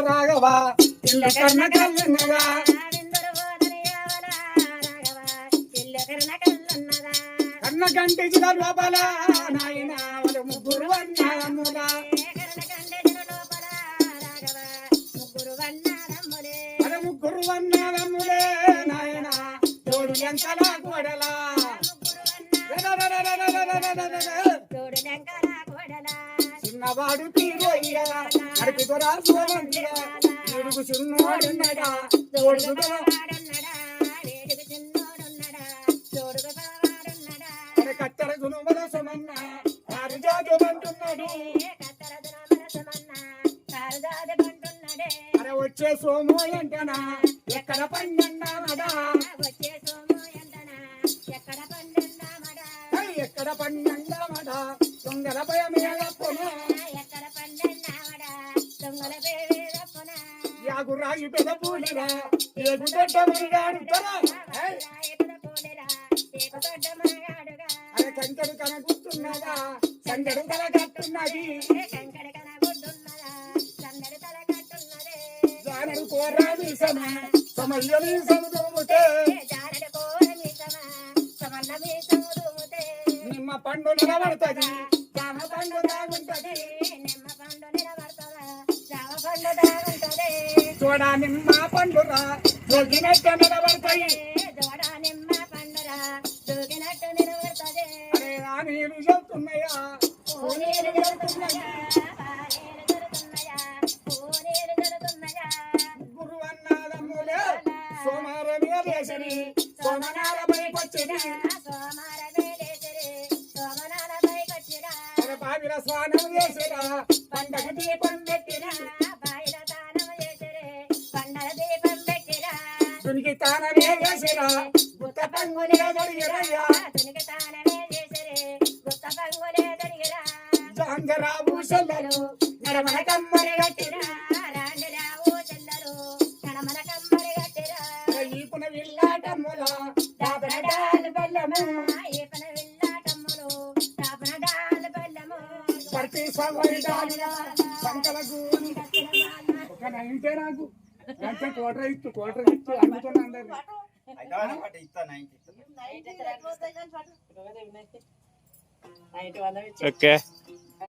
రాఘవ. కర్ణ కల్లున్నదా కన్న కంటి లోపల నాయన ముగ్గురు అన్నదమ్ములా వాళ్ళ ముగ్గురు అన్నదమ్ములే నాయన. తోడు ఎంతల గోడలా చిన్నవాడు తీరయ్యా అడిగి దొరా సోమంగా ఇరుగు చిన్నవాడున్నడా తోడు అరే కత్తెర గుణముల సొమన్న వారి జాగమంటున్నాడు అరే వచ్చే సోము ఎంటనా ఎక్కడ పండన్నామడా? హై, ఎక్కడ దొంగల భయమేలప్పునే యాగు రాయి పెద పూలిరా ఏగు దొడ్డ మురిగాడుతరా అరే కంకడు కనగుతున్నదా సంగడు కలగట్టున్నది జానడు కోరా వీసమ సమయ్య వీసము దోముతే నిమ్మ పండు నిలబడుతుంది. చూడా నిమ్మ పండురా జోగినట్టు నిలబడతాయి. అరే ఆ నీళ్ళు చెబుతున్నాయా ఓ నీళ్ళు చెబుతున్నాయా గురు అన్నాదమ్ములే సోమారమే లేచని సోమనాల పైకొచ్చింది అరే బావిల స్నానం చేసిరా పండగ దీపం పెట్టినా దునికి తానమే చేసిరా గుత్త పంగునే దొరికిరయ్యా జాంగరావు చెల్లెలు నడమన కమ్మరి కట్టిన ఈపున విల్లాటమ్ముల దాబరడాలు బెల్లము పర్తి స్వామి సంకల గూని ఒక నైన్తే నాకు అంటే కోటర్ ఇచ్చు కోటర్ ఇచ్చు అందుకున్నా అందరు ఓకే.